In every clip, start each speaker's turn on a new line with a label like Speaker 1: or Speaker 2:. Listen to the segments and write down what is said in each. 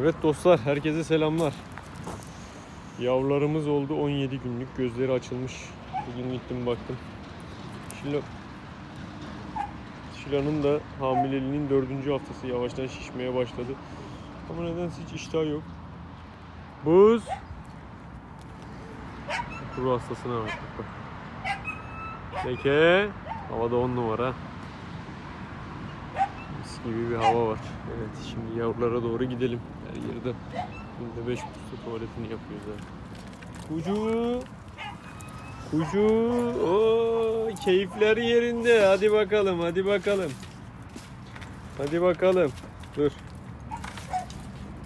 Speaker 1: Evet dostlar herkese selamlar. Yavrularımız oldu 17 günlük gözleri açılmış. Bugün gittim baktım. Şila Şila'nın da hamileliğinin dördüncü haftası yavaştan şişmeye başladı. Ama nedense hiç iştah yok. Buz. Kuru hastasına bak. Leke. Havada 10 numara. Gibi bir hava var. Evet şimdi yavrulara doğru gidelim. Her yerde günde 5 pusu tuvaletini yapıyoruz ha. Kucu. Kucu. Oo, keyifler yerinde. Hadi bakalım hadi bakalım. Hadi bakalım. Dur.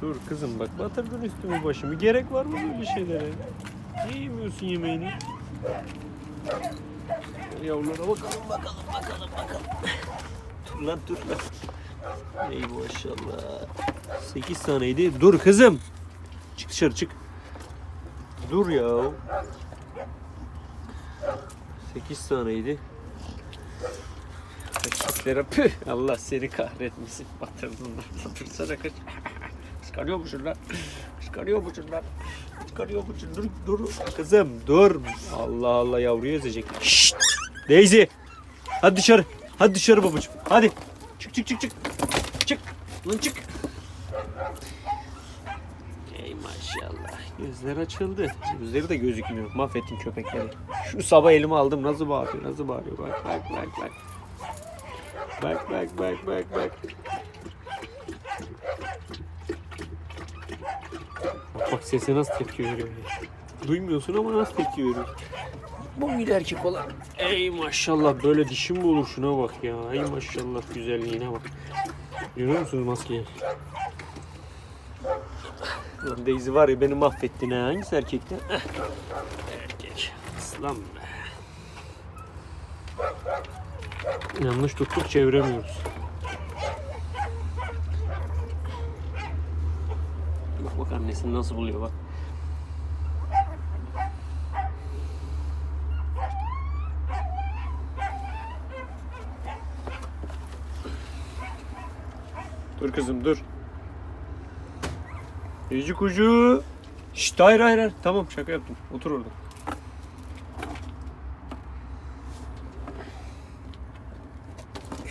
Speaker 1: Dur kızım bak batırdın üstümü başımı. Gerek var mı böyle şeylere? Niye yemiyorsun yemeğini? Yavrulara bakalım bakalım bakalım bakalım. Dur lan dur. Ey maşallah. 8 taneydi. Dur kızım. Çık dışarı çık. Dur ya. 8 taneydi. Erkeklere püh. Allah seni kahretmesin. Batırdın lan. Batırsana kaç. Çıkarıyor musun lan? Çıkarıyor musun lan? Çıkarıyor musun? Dur, dur. Kızım dur. Allah Allah yavruyu ezecek. Şşt. Daisy. Hadi dışarı. Hadi dışarı babacığım. Hadi. Çık çık çık çık. Çık. Lan çık. Ey maşallah. Gözler açıldı. Gözleri de gözükmüyor. Mahvettin köpekleri. Şu sabah elime aldım. Nasıl bağırıyor? Nasıl bağırıyor? Bak bak bak bak. Bak bak bak bak bak. Bak bak sese nasıl tepki veriyor. Duymuyorsun ama nasıl tepki veriyor. Bu muydu erkek olan? Ey maşallah böyle dişim mi olur şuna bak ya. Ey maşallah güzelliğine bak. Görüyor musunuz maskeyi? Lan Daisy var ya beni mahvettin ha. Hangisi erkekti? Erkek. Aslan be. Yanlış tuttuk çeviremiyoruz. Bak bak annesini nasıl buluyor bak. Dur kızım dur. Yici kucu. Şşt hayır hayır hayır. Tamam şaka yaptım. Otur orada.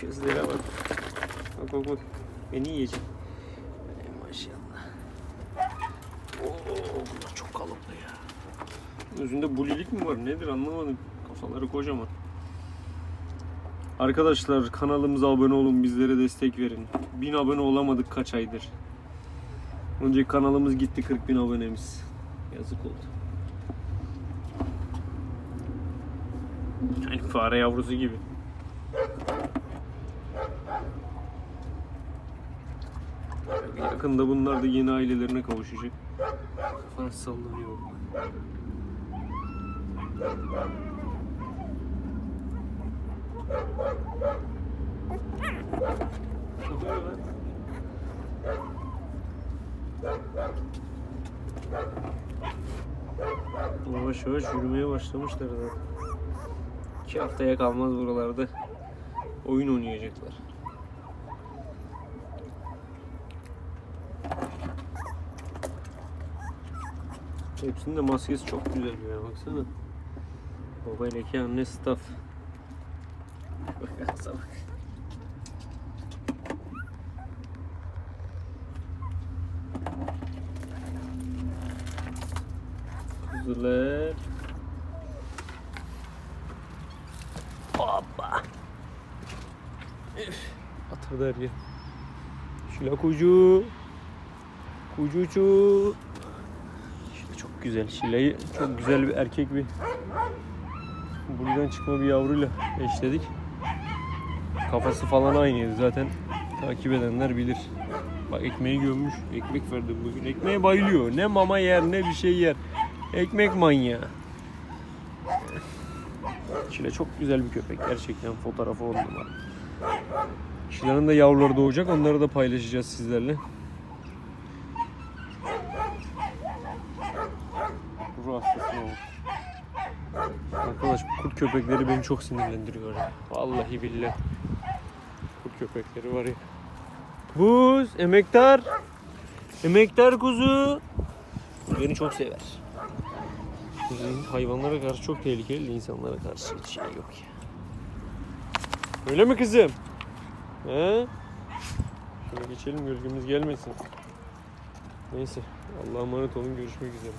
Speaker 1: Gözlere bak. Bak bak bak. Beni yiyecek. Maşallah. Oo, bunlar çok kalınlı ya. Özünde bulilik mi var nedir anlamadım. Kafaları kocaman. Arkadaşlar kanalımıza abone olun bizlere destek verin. 1000 abone olamadık kaç aydır. Önce kanalımız gitti 40 bin abonemiz. Yazık oldu. Yani fare yavrusu gibi. Yakında bunlar da yeni ailelerine kavuşacak. Kafana sallanıyor. Yavaş yavaş yürümeye başlamışlar zaten. İki haftaya kalmaz buralarda. Oyun oynayacaklar. Hepsinin de maskesi çok güzel ya baksana. Baba leke anne staff. Bak ağza bak. Kuzular. Hoppa. Atladı her yer. Şila kucu. Kucucu. Şila çok güzel. Şila'yı çok güzel bir erkek bir buradan çıkma bir yavruyla eşledik. Kafası falan aynıydı zaten. Takip edenler bilir. Bak ekmeği gömmüş. Ekmek verdim bugün. Ekmeğe bayılıyor. Ne mama yer ne bir şey yer. Ekmek manyağı. Şile çok güzel bir köpek. Gerçekten fotoğrafı on numara. Şile'nin de yavruları doğacak. Onları da paylaşacağız sizlerle. Ruh hastası. Arkadaş kurt köpekleri beni çok sinirlendiriyor. Vallahi billahi. Köpekleri var ya. Buz, emektar. Emektar kuzu. Beni çok sever. Hayvanlara karşı çok tehlikeli insanlara karşı hiç şey yok ya. Öyle mi kızım? He? Şöyle geçelim gölgemiz gelmesin. Neyse. Allah'a emanet olun. Görüşmek üzere.